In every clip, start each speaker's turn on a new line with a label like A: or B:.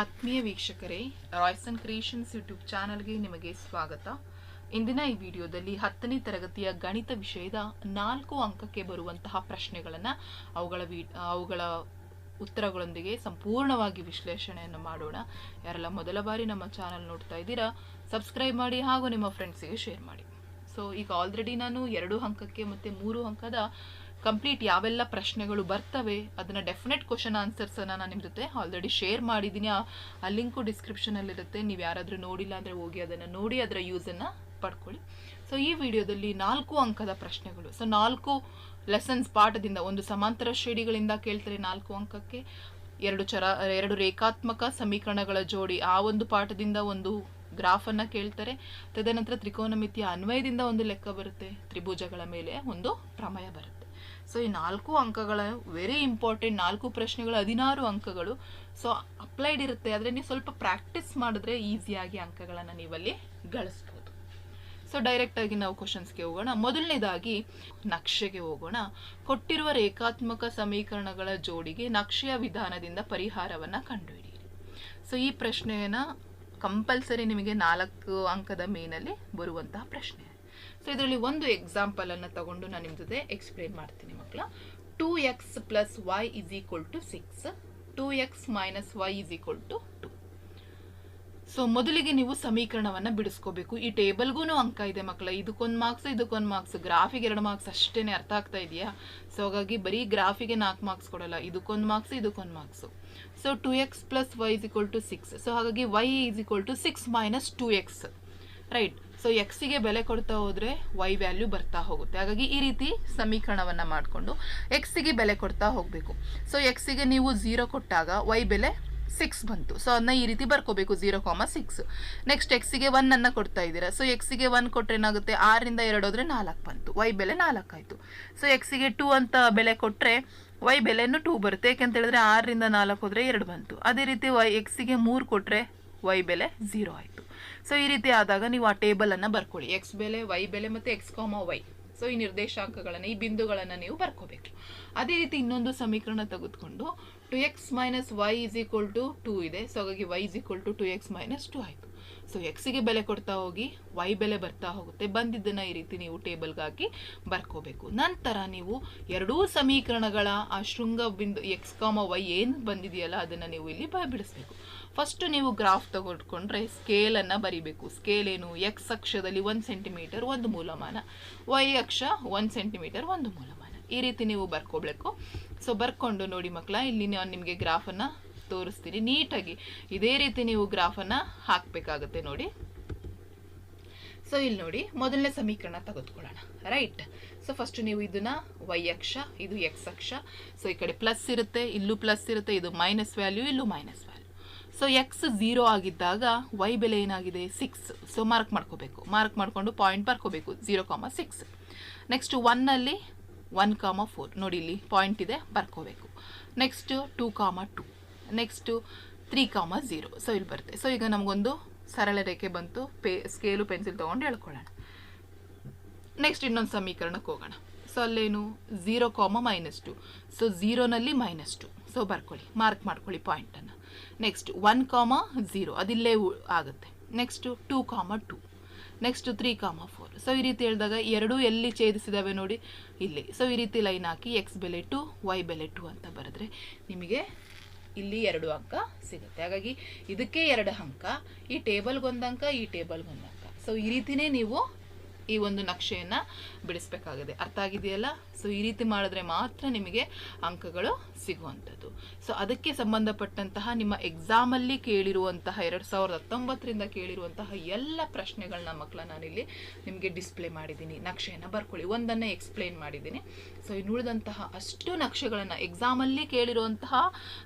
A: ಆತ್ಮೀಯ ವೀಕ್ಷಕರೇ Royson creations YouTube ಚಾನಲ್ಗೆ ನಿಮಗೆ ಸ್ವಾಗತ. ಇಂದಿನ ಈ ವಿಡಿಯೋದಲ್ಲಿ ಹತ್ತನೇ ತರಗತಿಯ ಗಣಿತ ವಿಷಯದ ನಾಲ್ಕು ಅಂಕಕ್ಕೆ ಬರುವಂತಹ ಪ್ರಶ್ನೆಗಳನ್ನು ಅವುಗಳ ಅವುಗಳ ಉತ್ತರಗಳೊಂದಿಗೆ ಸಂಪೂರ್ಣವಾಗಿ ವಿಶ್ಲೇಷಣೆಯನ್ನು ಮಾಡೋಣ. ಯಾರೆಲ್ಲ ಮೊದಲ ಬಾರಿ ನಮ್ಮ ಚಾನಲ್ ನೋಡ್ತಾ ಇದ್ದೀರಾ ಸಬ್ಸ್ಕ್ರೈಬ್ ಮಾಡಿ ಹಾಗೂ ನಿಮ್ಮ ಫ್ರೆಂಡ್ಸಿಗೆ ಶೇರ್ ಮಾಡಿ. ಸೊ ಈಗ ಆಲ್ರೆಡಿ ನಾನು ಎರಡು ಅಂಕಕ್ಕೆ ಮತ್ತು ಮೂರು ಅಂಕದ ಕಂಪ್ಲೀಟ್ ಯಾವೆಲ್ಲ ಪ್ರಶ್ನೆಗಳು ಬರ್ತವೆ, ಅದನ್ನು ಡೆಫಿನೆಟ್ ಕ್ವಶನ್ ಆನ್ಸರ್ಸನ್ನು ನಾನು ನಿಮ್ಮ ಜೊತೆ ಆಲ್ರೆಡಿ ಶೇರ್ ಮಾಡಿದ್ದೀನಿ ಆ- ಲಿಂಕು ಡಿಸ್ಕ್ರಿಪ್ಷನಲ್ಲಿರುತ್ತೆ ನೀವು ಯಾರಾದರೂ ನೋಡಿಲ್ಲ ಅಂದರೆ ಹೋಗಿ ಅದನ್ನು ನೋಡಿ, ಅದರ ಯೂಸನ್ನು ಪಡ್ಕೊಳ್ಳಿ. ಸೊ ಈ ವಿಡಿಯೋದಲ್ಲಿ ನಾಲ್ಕು ಅಂಕದ ಪ್ರಶ್ನೆಗಳು. ಸೊ ನಾಲ್ಕು ಲೆಸನ್ಸ್ ಪಾಠದಿಂದ ಒಂದು ಸಮಾಂತರ ಶ್ರೇಣಿಗಳಿಂದ ಕೇಳ್ತಾರೆ ನಾಲ್ಕು ಅಂಕಕ್ಕೆ. ಎರಡು ಚರ, ಎರಡು ರೇಖಾತ್ಮಕ ಸಮೀಕರಣಗಳ ಜೋಡಿ ಆ ಒಂದು ಪಾಠದಿಂದ ಒಂದು ಗ್ರಾಫನ್ನು ಕೇಳ್ತಾರೆ. ತದನಂತರ ತ್ರಿಕೋನಮಿತಿಯ ಅನ್ವಯದಿಂದ ಒಂದು ಲೆಕ್ಕ ಬರುತ್ತೆ. ತ್ರಿಭುಜಗಳ ಮೇಲೆ ಒಂದು ಪ್ರಮೇಯ ಬರುತ್ತೆ. ಸೊ ಈ ನಾಲ್ಕು ಅಂಕಗಳ ವೆರಿ ಇಂಪಾರ್ಟೆಂಟ್ ನಾಲ್ಕು ಪ್ರಶ್ನೆಗಳು ಹದಿನಾರು ಅಂಕಗಳು. ಸೊ ಅಪ್ಲೈಡ್ ಇರುತ್ತೆ. ಆದರೆ ನೀವು ಸ್ವಲ್ಪ ಪ್ರಾಕ್ಟೀಸ್ ಮಾಡಿದ್ರೆ ಈಸಿಯಾಗಿ ಅಂಕಗಳನ್ನು ನೀವಲ್ಲಿ ಗಳಿಸ್ಬೋದು. ಸೊ ಡೈರೆಕ್ಟಾಗಿ ನಾವು ಕ್ವಶನ್ಸ್ಗೆ ಹೋಗೋಣ. ಮೊದಲನೇದಾಗಿ, ನಕ್ಷೆಗೆ ಹೋಗೋಣ. ಕೊಟ್ಟಿರುವ ರೇಖಾತ್ಮಕ ಸಮೀಕರಣಗಳ ಜೋಡಿಗೆ ನಕ್ಷೆಯ ವಿಧಾನದಿಂದ ಪರಿಹಾರವನ್ನು ಕಂಡುಹಿಡಿಯಿರಿ. ಸೊ ಈ ಪ್ರಶ್ನೆಯನ್ನು ಕಂಪಲ್ಸರಿ ನಿಮಗೆ ನಾಲ್ಕು ಅಂಕದ ಮೇನಲ್ಲಿ ಬರುವಂತಹ ಪ್ರಶ್ನೆ. ಸೊ ಇದರಲ್ಲಿ ಒಂದು ಎಕ್ಸಾಂಪಲ್ ಅನ್ನು ತಗೊಂಡು ನಾನು ನಿಮ್ಮ ಜೊತೆ ಎಕ್ಸ್ಪ್ಲೇನ್ ಮಾಡ್ತೀನಿ ಮಕ್ಕಳ two x plus y is equal to six two x minus y is equal to two so ಮೊದಲಿಗೆ ನೀವು ಸಮೀಕರಣವನ್ನು ಬಿಡಿಸ್ಕೋಬೇಕು. ಈ ಟೇಬಲ್ಗೂ ಅಂಕ ಇದೆ ಮಕ್ಕಳ ಇದಕ್ಕೊಂದು ಮಾರ್ಕ್ಸ್ ಇದಕ್ಕೊಂದು ಮಾರ್ಕ್ಸ್ ಗ್ರಾಫಿಗೆ ಎರಡು ಮಾರ್ಕ್ಸ್ ಅಷ್ಟೇ ಅರ್ಥ ಆಗ್ತಾ ಇದೆಯಾ? ಸೊ ಹಾಗಾಗಿ ಬರೀ ಗ್ರಾಫಿಗೆ ನಾಲ್ಕು ಮಾರ್ಕ್ಸ್ ಕೊಡಲ್ಲ. ಇದಕ್ಕೊಂದು ಮಾರ್ಕ್ಸ್ ಇದಕ್ಕೊಂದು marks so two x plus y is equal to six so ಹಾಗಾಗಿ y is equal to six minus two x right so ಎಕ್ಸಿಗೆ ಬೆಲೆ ಕೊಡ್ತಾ ಹೋದರೆ ವೈ ವ್ಯಾಲ್ಯೂ ಬರ್ತಾ ಹೋಗುತ್ತೆ. ಹಾಗಾಗಿ ಈ ರೀತಿ ಸಮೀಕರಣವನ್ನ ಮಾಡಿಕೊಂಡು ಎಕ್ಸಿಗೆ ಬೆಲೆ ಕೊಡ್ತಾ ಹೋಗಬೇಕು. ಸೊ ಎಕ್ಸಿಗೆ ನೀವು ಝೀರೋ ಕೊಟ್ಟಾಗ ವೈ ಬೆಲೆ ಸಿಕ್ಸ್ ಬಂತು. ಸೊ ಅದನ್ನ ಈ ರೀತಿ ಬರ್ಕೋಬೇಕು ಝೀರೋ ಕಾಮ ಸಿಕ್ಸ್ ನೆಕ್ಸ್ಟ್ ಎಕ್ಸಿಗೆ ಒನ್ ಅನ್ನ ಕೊಡ್ತಾ ಇದ್ದೀರಾ. ಸೊ ಎಕ್ಸಿಗೆ ಒನ್ ಕೊಟ್ಟರೆ ಏನಾಗುತ್ತೆ? ಆರರಿಂದ ಎರಡು ಹೋದ್ರೆ ನಾಲ್ಕು ಬಂತು. ವೈ ಬೆಲೆ ನಾಲ್ಕು ಆಯಿತು. ಸೊ ಎಕ್ಸಿಗೆ ಟೂ ಅಂತ ಬೆಲೆ ಕೊಟ್ಟರೆ ವೈ ಬೆಲೆನೂ ಟೂ ಬರುತ್ತೆ. ಹೇಳಿದ್ರೆ ಆರರಿಂದ ನಾಲ್ಕು ಹೋದರೆ ಎರಡು ಬಂತು. ಅದೇ ರೀತಿ ವೈ ಎಕ್ಸಿಗೆ ಮೂರು ಕೊಟ್ಟರೆ ವೈ ಬೆಲೆ ಝೀರೋ ಆಯಿತು. ಸೊ ಈ ರೀತಿ ಆದಾಗ ನೀವು ಆ ಟೇಬಲನ್ನು ಬರ್ಕೊಳ್ಳಿ. ಎಕ್ಸ್ ಬೆಲೆ ವೈ ಬೆಲೆ ಮತ್ತು ಎಕ್ಸ್ ಕಾಮ ವೈ ಸೊ ಈ ನಿರ್ದೇಶಾಂಕಗಳನ್ನು, ಈ ಬಿಂದುಗಳನ್ನು ನೀವು ಬರ್ಕೋಬೇಕು. ಅದೇ ರೀತಿ ಇನ್ನೊಂದು ಸಮೀಕರಣ ತೆಗೆದುಕೊಂಡು two x minus y is equal to two ಇದೆ. ಸೊ ಹಾಗಾಗಿ y is equal to two x minus two ಆಯಿತು. ಸೊ ಎಕ್ಸಿಗೆ ಬೆಲೆ ಕೊಡ್ತಾ ಹೋಗಿ ವೈ ಬೆಲೆ ಬರ್ತಾ ಹೋಗುತ್ತೆ. ಬಂದಿದ್ದನ್ನು ಈ ರೀತಿ ನೀವು ಟೇಬಲ್ಗೆ ಹಾಕಿ ಬರ್ಕೋಬೇಕು. ನಂತರ ನೀವು ಎರಡೂ ಸಮೀಕರಣಗಳ ಆ ಶೃಂಗ ಬಿಂದು ಎಕ್ಸ್ ಕಾಮ ವೈ ಏನು ಬಂದಿದೆಯಲ್ಲ ಅದನ್ನು ನೀವು ಇಲ್ಲಿ ಬಿಡಿಸ್ಬೇಕು. ಫಸ್ಟ್ ನೀವು ಗ್ರಾಫ್ ತಗೊಳ್ಕೊಂಡ್ರೆ ಸ್ಕೇಲನ್ನು ಬರಿಬೇಕು. ಸ್ಕೇಲ್ ಏನು? ಎಕ್ಸ್ ಅಕ್ಷದಲ್ಲಿ ಒಂದು ಸೆಂಟಿಮೀಟರ್ ಒಂದು ಮೂಲಮಾನ. ವೈ ಅಕ್ಷ ಒಂದು ಸೆಂಟಿಮೀಟರ್ ಒಂದು ಮೂಲಮಾನ. ಈ ರೀತಿ ನೀವು ಬರ್ಕೋಬೇಕು ಸೊ ಬರ್ಕೊಂಡು ನೋಡಿ ಮಕ್ಕಳ, ಇಲ್ಲಿ ನಾನು ನಿಮಗೆ ಗ್ರಾಫನ್ನು ತೋರಿಸ್ತೀನಿ. ನೀಟಾಗಿ ಇದೇ ರೀತಿ ನೀವು ಗ್ರಾಫನ್ನು ಹಾಕಬೇಕಾಗತ್ತೆ ನೋಡಿ. ಸೊ ಇಲ್ಲಿ ನೋಡಿ, ಮೊದಲನೇ ಸಮೀಕರಣ ತೆಗೆದುಕೊಳ್ಳೋಣ. ರೈಟ್ ಸೊ ಫಸ್ಟ್ ನೀವು ಇದನ್ನ ವೈ ಅಕ್ಷ, ಇದು ಎಕ್ಸ್ ಅಕ್ಷ. ಸೊ ಈ ಕಡೆ ಪ್ಲಸ್ ಇರುತ್ತೆ, ಇಲ್ಲೂ ಪ್ಲಸ್ ಇರುತ್ತೆ, ಇದು ಮೈನಸ್ ವ್ಯಾಲ್ಯೂ ಇಲ್ಲೂ minus value so x zero ಆಗಿದ್ದಾಗ ವೈ ಬೆಲೆ ಏನಾಗಿದೆ? ಸಿಕ್ಸ್ ಸೊ ಮಾರ್ಕ್ ಮಾಡ್ಕೋಬೇಕು. ಮಾರ್ಕ್ ಮಾಡಿಕೊಂಡು ಪಾಯಿಂಟ್ ಬರ್ಕೋಬೇಕು. ಝೀರೋ ಕಾಮ ಸಿಕ್ಸ್ ನೆಕ್ಸ್ಟ್ ಒನ್ನಲ್ಲಿ ಒನ್ ಕಾಮ ಫೋರ್ ನೋಡಿ, ಇಲ್ಲಿ ಪಾಯಿಂಟ್ ಇದೆ, ಬರ್ಕೋಬೇಕು. Next two comma two next three comma zero so ಇಲ್ಲಿ ಬರುತ್ತೆ. ಸೊ ಈಗ ನಮಗೊಂದು ಸರಳ ರೇಖೆ ಬಂತು. ಪೇ ಸ್ಕೇಲು ಪೆನ್ಸಿಲ್ ತೊಗೊಂಡು ಹೇಳ್ಕೊಳ್ಳೋಣ ನೆಕ್ಸ್ಟ್ ಇನ್ನೊಂದು ಸಮೀಕರಣಕ್ಕೆ ಹೋಗೋಣ. ಸೊ ಅಲ್ಲೇನು? Zero comma minus two so ಝೀರೋನಲ್ಲಿ minus two so ಬರ್ಕೊಳ್ಳಿ. ಮಾರ್ಕ್ ಮಾಡ್ಕೊಳ್ಳಿ ಪಾಯಿಂಟನ್ನು ನೆಕ್ಸ್ಟ್ ಒನ್ ಕಾಮ ಝೀರೋ ಅದಿಲ್ಲೇ ಆಗುತ್ತೆ. Next two comma two next three comma four so ಈ ರೀತಿ ಹೇಳಿದಾಗ ಎರಡೂ ಎಲ್ಲಿ ಛೇದಿಸಿದಾವೆ ನೋಡಿ? ಇಲ್ಲಿ. ಸೊ ಈ ರೀತಿ ಲೈನ್ ಹಾಕಿ ಎಕ್ಸ್ ಬೆಲೆ ಟು ವೈ ಬೆಲೆ ಟು ಅಂತ ಬರೆದ್ರೆ ನಿಮಗೆ ಇಲ್ಲಿ ಎರಡು ಅಂಕ ಸಿಗುತ್ತೆ. ಹಾಗಾಗಿ ಇದಕ್ಕೆ ಎರಡು ಅಂಕ, ಈ ಟೇಬಲ್ಗೊಂದು ಅಂಕ, ಈ ಟೇಬಲ್ಗೊಂದು ಅಂಕ. ಸೊ ಈ ರೀತಿನೇ ನೀವು ಈ ಒಂದು ನಕ್ಷೆಯನ್ನು ಬಿಡಿಸ್ಬೇಕಾಗಿದೆ. ಅರ್ಥ ಆಗಿದೆಯಲ್ಲ? ಸೊ ಈ ರೀತಿ ಮಾಡಿದ್ರೆ ಮಾತ್ರ ನಿಮಗೆ ಅಂಕಗಳು ಸಿಗುವಂಥದ್ದು. ಸೊ ಅದಕ್ಕೆ ಸಂಬಂಧಪಟ್ಟಂತಹ ನಿಮ್ಮ ಎಕ್ಸಾಮಲ್ಲಿ ಕೇಳಿರುವಂತಹ ಎರಡು ಸಾವಿರದ ಹತ್ತೊಂಬತ್ತರಿಂದ ಕೇಳಿರುವಂತಹ ಎಲ್ಲ ಪ್ರಶ್ನೆಗಳನ್ನ ಮಕ್ಕಳ ನಾನಿಲ್ಲಿ ನಿಮಗೆ ಡಿಸ್ಪ್ಲೇ ಮಾಡಿದ್ದೀನಿ. ನಕ್ಷೆಯನ್ನು ಬರ್ಕೊಳ್ಳಿ. ಒಂದನ್ನು ಎಕ್ಸ್ಪ್ಲೇನ್ ಮಾಡಿದ್ದೀನಿ. ಸೊ ಇನ್ನು ಉಳಿದಂತಹ ಅಷ್ಟು ನಕ್ಷೆಗಳನ್ನು ಎಕ್ಸಾಮಲ್ಲಿ ಕೇಳಿರುವಂತಹ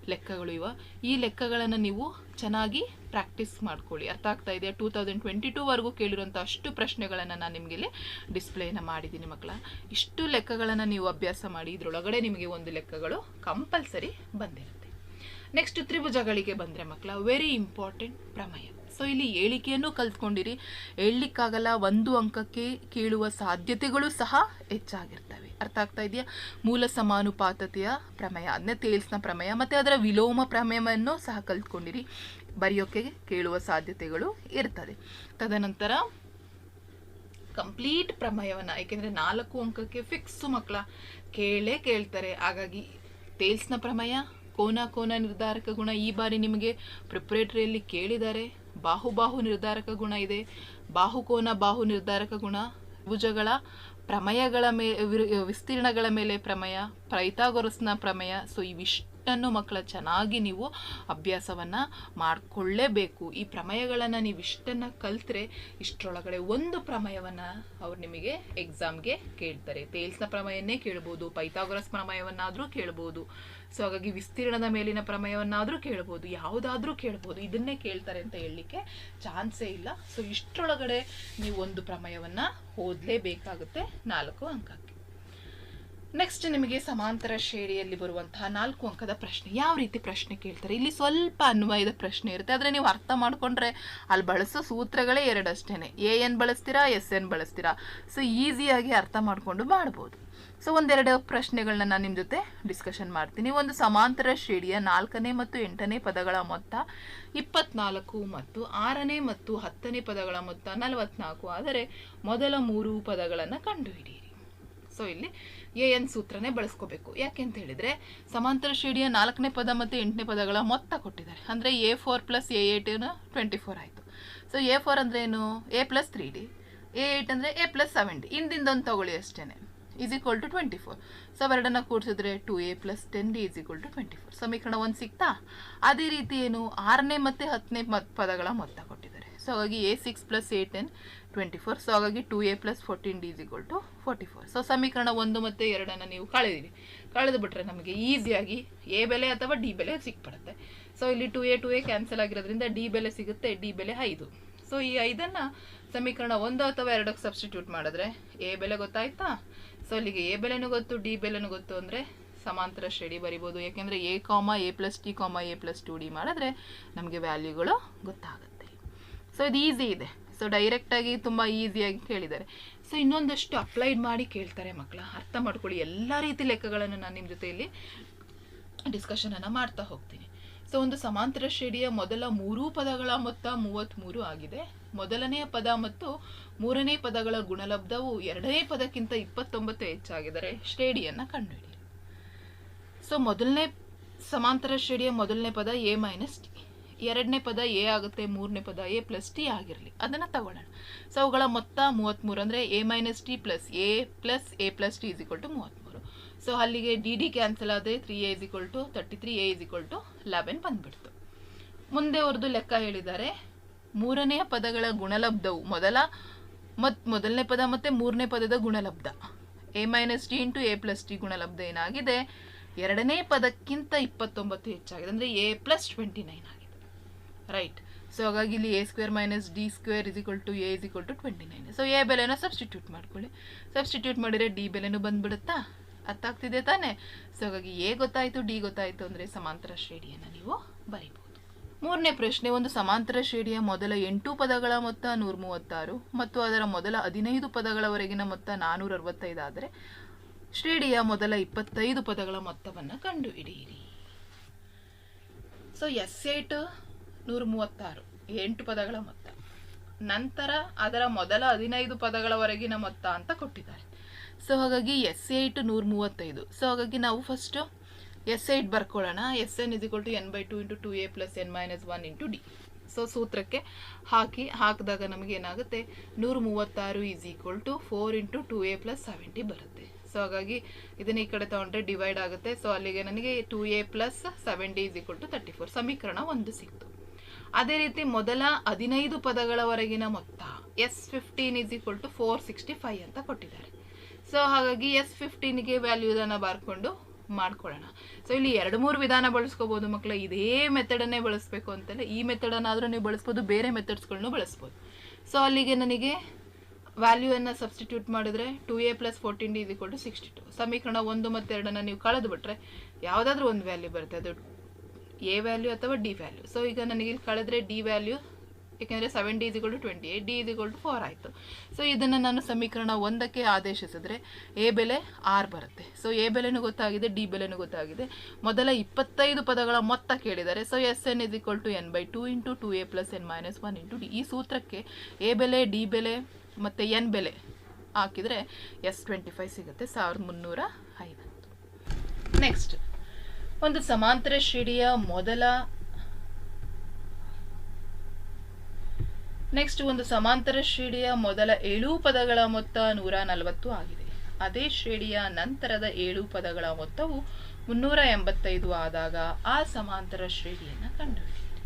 A: ಲೆಕ್ಕಗಳು ಇವ. ಈ ಲೆಕ್ಕಗಳನ್ನು ನೀವು ಚೆನ್ನಾಗಿ ಪ್ರಾಕ್ಟೀಸ್ ಮಾಡ್ಕೊಳ್ಳಿ. ಅರ್ಥ ಆಗ್ತಾ ಇದೆಯಾ? ಟೂ ತೌಸಂಡ್ ಟ್ವೆಂಟಿ ಟೂವರೆಗೂ ಕೇಳಿರುವಂಥ ಅಷ್ಟು ಪ್ರಶ್ನೆಗಳನ್ನು ನಾನು ನಿಮಗೆ ಇಲ್ಲಿ ಡಿಸ್ಪ್ಲೇನ ಮಾಡಿದ್ದೀನಿ ಮಕ್ಕಳ. ಇಷ್ಟು ಲೆಕ್ಕಗಳನ್ನು ನೀವು ಅಭ್ಯಾಸ ಮಾಡಿ, ಇದರೊಳಗಡೆ ನಿಮಗೆ ಒಂದು ಲೆಕ್ಕಗಳು ಕಂಪಲ್ಸರಿ ಬಂದಿರುತ್ತೆ. ನೆಕ್ಸ್ಟ್ ತ್ರಿಭುಜಗಳಿಗೆ ಬಂದರೆ ಮಕ್ಕಳ ವೆರಿ ಇಂಪಾರ್ಟೆಂಟ್ ಪ್ರಮೇಯ. ಸೊ ಇಲ್ಲಿ ಹೇಳಿಕೆಯನ್ನು ಕಲ್ತ್ಕೊಂಡಿರಿ. ಹೇಳಲಿಕ್ಕಾಗಲ್ಲ, ಒಂದು ಅಂಕಕ್ಕೆ ಕೇಳುವ ಸಾಧ್ಯತೆಗಳು ಸಹ ಹೆಚ್ಚಾಗಿರ್ತವೆ. ಅರ್ಥ ಆಗ್ತಾ ಇದೆಯಾ? ಮೂಲ ಸಮಾನುಪಾತತೆಯ ಪ್ರಮೇಯ, ಅದನ್ನೇ ತೇಲ್ಸ್ನ ಪ್ರಮೇಯ ಮತ್ತು ಅದರ ವಿಲೋಮ ಪ್ರಮೇಯವನ್ನು ಸಹ ಕಲ್ತ್ಕೊಂಡಿರಿ. ಬರೆಯೋಕ್ಕೆ ಕೇಳುವ ಸಾಧ್ಯತೆಗಳು ಇರ್ತದೆ. ತದನಂತರ ಕಂಪ್ಲೀಟ್ ಪ್ರಮೇಯವನ್ನು, ಏಕೆಂದರೆ ನಾಲ್ಕು ಅಂಕಕ್ಕೆ ಫಿಕ್ಸು ಮಕ್ಕಳ ಕೇಳೇ ಕೇಳ್ತಾರೆ. ಹಾಗಾಗಿ ತೇಲ್ಸ್ನ ಪ್ರಮೇಯ, ಕೋನ ಕೋನ ನಿರ್ಧಾರಕ ಗುಣ ಈ ಬಾರಿ ನಿಮಗೆ ಪ್ರಿಪ್ರೇಟರಿಯಲ್ಲಿ ಕೇಳಿದ್ದಾರೆ. ಬಾಹು ಬಾಹು ನಿರ್ಧಾರಕ ಗುಣ ಇದೆ. ಬಾಹುಕೋನ ಬಾಹು ನಿರ್ಧಾರಕ ಗುಣ. ಭುಜಗಳ ಪ್ರಮೇಯಗಳ ಮೇ ವಿಸ್ತೀರ್ಣಗಳ ಮೇಲೆ ಪ್ರಮೇಯ ಪ್ರೈತಾಗೊರಸ್ನ ಪ್ರಮೇಯ. ಸೊ ಇವಿಷ್ಟನ್ನು ಮಕ್ಕಳ ಚೆನ್ನಾಗಿ ನೀವು ಅಭ್ಯಾಸವನ್ನು ಮಾಡಿಕೊಳ್ಳೇಬೇಕು. ಈ ಪ್ರಮೇಯಗಳನ್ನು ನೀವು ಇಷ್ಟನ್ನು ಕಲ್ತ್ರೆ ಇಷ್ಟರೊಳಗಡೆ ಒಂದು ಪ್ರಮೇಯವನ್ನು ಅವ್ರು ನಿಮಗೆ ಎಕ್ಸಾಮ್ಗೆ ಕೇಳ್ತಾರೆ. ತೇಲ್ಸ್ನ ಪ್ರಮೇಯನ್ನೇ ಕೇಳ್ಬೋದು ಪೈಥಾಗೊರಸ್ ಪ್ರಮೇಯವನ್ನಾದರೂ ಕೇಳ್ಬೋದು. ಸೊ ಹಾಗಾಗಿ ವಿಸ್ತೀರ್ಣದ ಮೇಲಿನ ಪ್ರಮೇಯವನ್ನಾದರೂ ಕೇಳ್ಬೋದು, ಯಾವುದಾದ್ರೂ ಕೇಳ್ಬೋದು, ಇದನ್ನೇ ಕೇಳ್ತಾರೆ ಅಂತ ಹೇಳಲಿಕ್ಕೆ ಚಾನ್ಸೇ ಇಲ್ಲ. ಸೊ ಇಷ್ಟರೊಳಗಡೆ ನೀವು ಒಂದು ಪ್ರಮೇಯವನ್ನು ಓದಲೇಬೇಕಾಗುತ್ತೆ ನಾಲ್ಕು ಅಂಕಕ್ಕೆ. ನೆಕ್ಸ್ಟ್ ನಿಮಗೆ ಸಮಾಂತರ ಶ್ರೇಣಿಯಲ್ಲಿ ಬರುವಂತಹ ನಾಲ್ಕು ಅಂಕದ ಪ್ರಶ್ನೆ. ಯಾವ ರೀತಿ ಪ್ರಶ್ನೆ ಕೇಳ್ತಾರೆ? ಇಲ್ಲಿ ಸ್ವಲ್ಪ ಅನ್ವಯದ ಪ್ರಶ್ನೆ ಇರುತ್ತೆ. ಆದರೆ ನೀವು ಅರ್ಥ ಮಾಡಿಕೊಂಡ್ರೆ ಅಲ್ಲಿ ಬಳಸೋ ಸೂತ್ರಗಳೇ ಎರಡಷ್ಟೇ ಎ ಎನ್ ಬಳಸ್ತೀರಾ ಎಸ್ ಎನ್ ಬಳಸ್ತೀರಾ? ಸೊ ಈಸಿಯಾಗಿ ಅರ್ಥ ಮಾಡಿಕೊಂಡು ಮಾಡ್ಬೋದು. ಸೊ ಒಂದೆರಡು ಪ್ರಶ್ನೆಗಳನ್ನ ನಾನು ನಿಮ್ಮ ಜೊತೆ ಡಿಸ್ಕಷನ್ ಮಾಡ್ತೀನಿ. ಒಂದು ಸಮಾಂತರ ಶ್ರೇಣಿಯ ನಾಲ್ಕನೇ ಮತ್ತು ಎಂಟನೇ ಪದಗಳ ಮೊತ್ತ ಇಪ್ಪತ್ನಾಲ್ಕು ಮತ್ತು ಆರನೇ ಮತ್ತು ಹತ್ತನೇ ಪದಗಳ ಮೊತ್ತ ನಲವತ್ನಾಲ್ಕು. ಆದರೆ ಮೊದಲ ಮೂರು ಪದಗಳನ್ನು ಕಂಡುಹಿಡಿಯಿರಿ. ಸೊ ಇಲ್ಲಿ ಎ ಎನ್ ಸೂತ್ರನೇ ಬಳಸ್ಕೋಬೇಕು. ಯಾಕೆ ಅಂತ ಹೇಳಿದರೆ ಸಮಾಂತರ ಶ್ರೇಣಿಯ ನಾಲ್ಕನೇ ಪದ ಮತ್ತು ಎಂಟನೇ ಪದಗಳ ಮೊತ್ತ ಕೊಟ್ಟಿದ್ದಾರೆ. ಅಂದರೆ a four plus a eight twenty four ಆಯಿತು. ಸೊ ಎ ಫೋರ್ ಅಂದರೆ ಏನು? A plus three d. A eight ಅಂದರೆ ಎ ಪ್ಲಸ್ ಸೆವೆನ್ ಡಿ. ಹಿಂದಿಂದೊಂದು ತಗೊಳ್ಳಿ ಅಷ್ಟೇ is equal to twenty four so ಎರಡನ್ನು ಕೂಡಿಸಿದ್ರೆ two a plus ten d is equal to twenty four ಸಮೀಕರಣ ಒಂದು ಸಿಕ್ತಾ ಅದೇ ರೀತಿ ಏನು ಆರನೇ ಮತ್ತು ಹತ್ತನೇ ಪದಗಳ ಮೊತ್ತ ಕೊಟ್ಟಿದ್ದಾರೆ. ಸೊ ಹಾಗಾಗಿ A six plus A ten twenty four so ಹಾಗಾಗಿ two A plus fourteen D is equal to forty four so ಸಮೀಕರಣ ಒಂದು ಮತ್ತು ಎರಡನ್ನು ನೀವು ಕಳೆದಿರಿ. ಕಳೆದು ಬಿಟ್ರೆ ನಮಗೆ ಈಸಿಯಾಗಿ ಎ ಬೆಲೆ ಅಥವಾ ಡಿ ಬೆಲೆ ಸಿಕ್ಬಿಡುತ್ತೆ. ಸೊ ಇಲ್ಲಿ two A two A cancel ಆಗಿರೋದ್ರಿಂದ ಡಿ ಬೆಲೆ ಸಿಗುತ್ತೆ ಡಿ ಬೆಲೆ ಐದು. ಸೊ ಈ ಐದನ್ನು ಸಮೀಕರಣ ಒಂದು ಅಥವಾ ಎರಡಕ್ಕೆ ಸಬ್ಸ್ಟಿಟ್ಯೂಟ್ ಮಾಡಿದ್ರೆ ಎ ಬೆಲೆ ಗೊತ್ತಾಯ್ತಾ? ಸೊ ಅಲ್ಲಿಗೆ ಎ ಬೆಲೆನೂ ಗೊತ್ತು ಡಿ ಬೆಲೆನೂ ಗೊತ್ತು ಅಂದರೆ ಸಮಾಂತರ ಶ್ರೇಣಿ ಬರಿಬೋದು. ಯಾಕೆಂದರೆ A comma A plus T comma A plus two D ಮಾಡಿದ್ರೆ ನಮಗೆ ವ್ಯಾಲ್ಯೂಗಳು ಗೊತ್ತಾಗುತ್ತೆ. ಸೊ ಇದು ಈಸಿ ಇದೆ. ಸೊ ಡೈರೆಕ್ಟಾಗಿ ತುಂಬ ಈಸಿಯಾಗಿ ಕೇಳಿದ್ದಾರೆ. ಸೊ ಇನ್ನೊಂದಷ್ಟು ಅಪ್ಲೈಡ್ ಮಾಡಿ ಕೇಳ್ತಾರೆ ಮಕ್ಕಳ. ಅರ್ಥ ಮಾಡ್ಕೊಳ್ಳಿ. ಎಲ್ಲ ರೀತಿ ಲೆಕ್ಕಗಳನ್ನು ನಾನು ನಿಮ್ಮ ಜೊತೆಯಲ್ಲಿ ಡಿಸ್ಕಷನನ್ನು ಮಾಡ್ತಾ ಹೋಗ್ತೀನಿ. ಸೊ ಒಂದು ಸಮಾಂತರ ಶ್ರೇಣಿಯ ಮೊದಲ ಮೂರೂ ಪದಗಳ ಮೊತ್ತ ಮೂವತ್ತ್ಮೂರು ಆಗಿದೆ. ಮೊದಲನೆಯ ಪದ ಮತ್ತು ಮೂರನೇ ಪದಗಳ ಗುಣಲಬ್ಧವು ಎರಡನೇ ಪದಕ್ಕಿಂತ ಇಪ್ಪತ್ತೊಂಬತ್ತು ಹೆಚ್ಚಾಗಿದ್ದಾರೆ ಶ್ರೇಣಿಯನ್ನು ಕಂಡುಹಿಡಿಯಿರಿ. ಸೊ ಮೊದಲನೇ ಸಮಾಂತರ ಶ್ರೇಣಿಯ ಮೊದಲನೇ ಪದ ಎ ಮೈನಸ್ ಟಿ ಎರಡನೇ ಪದ ಎ ಆಗುತ್ತೆ, ಮೂರನೇ ಪದ ಎ ಪ್ಲಸ್ ಟಿ ಆಗಿರಲಿ. ಅದನ್ನು ತಗೊಳ್ಳೋಣ. ಸೊ ಅವುಗಳ ಮೊತ್ತ ಮೂವತ್ತ್ಮೂರು ಅಂದರೆ A minus T plus A plus A plus T is equal to ಮೂವತ್ತ್ಮೂರು ಸೊ ಅಲ್ಲಿಗೆ ಡಿ ಡಿ ಕ್ಯಾನ್ಸಲ್ ಆದರೆ three A is equal to thirty three A is equal to eleven ಬಂದ್ಬಿಡ್ತು. ಮುಂದೆ ಅವ್ರದ್ದು ಲೆಕ್ಕ ಹೇಳಿದ್ದಾರೆ. ಮೂರನೆಯ ಪದಗಳ ಗುಣಲಬ್ಧವು ಮೊದಲ ಮತ್ ಮೊದಲನೇ ಪದ ಮತ್ತು ಮೂರನೇ ಪದದ ಗುಣಲಬ್ಧ. A minus T into A plus T ಗುಣಲಬ್ಧ ಏನಾಗಿದೆ? ಎರಡನೇ ಪದಕ್ಕಿಂತ ಇಪ್ಪತ್ತೊಂಬತ್ತು ಹೆಚ್ಚಾಗಿದೆ. ಅಂದರೆ ಎ ಪ್ಲಸ್ ಟ್ವೆಂಟಿ ನೈನ್ ಆಗಿದೆ. ರೈಟ್ ಸೊ ಹಾಗಾಗಿ ಇಲ್ಲಿ A square minus D square is equal to A is equal to twenty nine so A ಬೆಲೆನ substitute ಮಾಡ್ಕೊಳ್ಳಿ. ಸಬ್ಸ್ಟಿಟ್ಯೂಟ್ ಮಾಡಿದರೆ ಡಿ ಬೆಲೆನೂ ಬಂದ್ಬಿಡುತ್ತಾ? ಅರ್ಥ ಆಗ್ತಿದೆ ತಾನೇ? ಸೊ ಹಾಗಾಗಿ ಎ ಗೊತ್ತಾಯಿತು ಡಿ ಗೊತ್ತಾಯಿತು ಅಂದರೆ ಸಮಾಂತರ ಶ್ರೇಣಿಯನ್ನು ನೀವು ಬರೀಬಹುದು. ಮೂರನೇ ಪ್ರಶ್ನೆ, ಒಂದು ಸಮಾಂತರ ಶ್ರೇಣಿಯ ಮೊದಲ ಎಂಟು ಪದಗಳ ಮೊತ್ತ ನೂರ ಮೂವತ್ತಾರು ಮತ್ತು ಅದರ ಮೊದಲ ಹದಿನೈದು ಪದಗಳವರೆಗಿನ ಮೊತ್ತ ನಾನೂರ ಅರವತ್ತೈದಾದರೆ ಶ್ರೇಣಿಯ ಮೊದಲ ಇಪ್ಪತ್ತೈದು ಪದಗಳ ಮೊತ್ತವನ್ನು ಕಂಡುಹಿಡಿಯಿರಿ. ಸೊ ಎಸ್ ಏಟ್ ನೂರ ಮೂವತ್ತಾರು ಎಂಟು ಪದಗಳ ಮೊತ್ತ. ನಂತರ ಅದರ ಮೊದಲ ಹದಿನೈದು ಪದಗಳವರೆಗಿನ ಮೊತ್ತ ಅಂತ ಕೊಟ್ಟಿದ್ದಾರೆ. ಸೊ ಹಾಗಾಗಿ ಎಸ್ ಏಟ್ ನೂರ ಮೂವತ್ತೈದು ಸೊ ಹಾಗಾಗಿ ನಾವು first S eight ಬರ್ಕೊಳ್ಳೋಣ S N is equal to N by two into two A plus N minus one into D so ಸೂತ್ರಕ್ಕೆ ಹಾಕಿ, ಹಾಕಿದಾಗ ನಮಗೆ ಏನಾಗುತ್ತೆ? ನೂರ ಮೂವತ್ತಾರು is equal to four into two A plus seventy ಬರುತ್ತೆ. So ಹಾಗಾಗಿ ಇದನ್ನ ಈ ಕಡೆ ತಗೊಂಡ್ರೆ ಡಿವೈಡ್ ಆಗುತ್ತೆ. ಸೊ ಅಲ್ಲಿಗೆ ನನಗೆ two A plus seventy is equal to thirty four ಸಮೀಕರಣ ಒಂದು ಸಿಕ್ತು. ಅದೇ ರೀತಿ ಮೊದಲ ಹದಿನೈದು ಪದಗಳವರೆಗಿನ ಮೊತ್ತ S fifteen is equal to four sixty five ಅಂತ ಕೊಟ್ಟಿದ್ದಾರೆ. ಸೊ ಹಾಗಾಗಿ ಎಸ್ ಫಿಫ್ಟೀನ್ಗೆ ವ್ಯಾಲ್ಯೂದನ್ನು ಬರ್ಕೊಂಡು ಮಾಡ್ಕೊಳ್ಳೋಣ. ಸೊ ಇಲ್ಲಿ ಎರಡು ಮೂರು ವಿಧಾನ ಬಳಸ್ಕೋಬೋದು ಮಕ್ಕಳು ಇದೇ ಮೆಥಡನ್ನೇ ಬಳಸಬೇಕು ಅಂತಲ್ಲ ಈ ಮೆಥಡನ್ನಾದರೂ ನೀವು ಬಳಸ್ಬೋದು, ಬೇರೆ ಮೆಥಡ್ಸ್ಗಳನ್ನೂ ಬಳಸ್ಬೋದು. ಸೊ ಅಲ್ಲಿಗೆ ನನಗೆ ವ್ಯಾಲ್ಯೂವನ್ನು ಸಬ್ಸ್ಟಿಟ್ಯೂಟ್ ಮಾಡಿದ್ರೆ two A plus fourteen D ಇದು ಕೊಟ್ಟು ಸಿಕ್ಸ್ಟಿ ಟು. ಸಮೀಕರಣ ಒಂದು ಮತ್ತು ಎರಡನ್ನು ನೀವು ಕಳೆದು ಬಿಟ್ರೆ ಯಾವುದಾದ್ರೂ ಒಂದು ವ್ಯಾಲ್ಯೂ ಬರುತ್ತೆ. ಅದು ಎ ವ್ಯಾಲ್ಯೂ ಅಥವಾ ಡಿ ವ್ಯಾಲ್ಯೂ. ಸೊ ಈಗ ನನಗೆ ಇಲ್ಲಿ ಕಳೆದ್ರೆ ಡಿ ವ್ಯಾಲ್ಯೂ ಯಾಕೆಂದರೆ ಸೆವೆನ್ ಡಿ ಇಸಿಗಳು ಟ್ವೆಂಟಿ ಏಟ್ ಡಿ ಇಸಿಗಳು ಟು ಫೋರ್ ಆಯಿತು. ಸೊ ಇದನ್ನು ನಾನು ಸಮೀಕರಣ ಒಂದಕ್ಕೆ ಆದೇಶಿಸಿದ್ರೆ ಎ ಬೆಲೆ ಆರ್ ಬರುತ್ತೆ. ಸೊ ಎ ಬೆಲೆನೂ ಗೊತ್ತಾಗಿದೆ ಡಿ ಬೆಲೆನೂ ಗೊತ್ತಾಗಿದೆ. ಮೊದಲ ಇಪ್ಪತ್ತೈದು ಪದಗಳ ಮೊತ್ತ ಕೇಳಿದ್ದಾರೆ so S N is equal to N by two into two A plus N minus one into D ಈ ಸೂತ್ರಕ್ಕೆ ಎ ಬೆಲೆ ಡಿ ಬೆಲೆ, ಮತ್ತು ಎನ್ ಬೆಲೆ ಹಾಕಿದರೆ ಎಸ್ ಟ್ವೆಂಟಿ ಫೈವ್ ಸಿಗುತ್ತೆ, ಸಾವಿರದ ಮುನ್ನೂರ ಐವತ್ತು. ನೆಕ್ಸ್ಟ್ ಒಂದು ಸಮಾಂತರ ಶ್ರೇಣಿಯ ಮೊದಲ ನೆಕ್ಸ್ಟ್ ಒಂದು ಸಮಾಂತರ ಶ್ರೇಣಿಯ ಮೊದಲ ಏಳು ಪದಗಳ ಮೊತ್ತ ನೂರ ನಲವತ್ತು ಆಗಿದೆ. ಅದೇ ಶ್ರೇಣಿಯ ನಂತರದ ಏಳು ಪದಗಳ ಮೊತ್ತವು ಮುನ್ನೂರ ಎಂಬತ್ತೈದು ಆದಾಗ ಆ ಸಮಾಂತರ ಶ್ರೇಣಿಯನ್ನು ಕಂಡುಹಿಡಿಯಿರಿ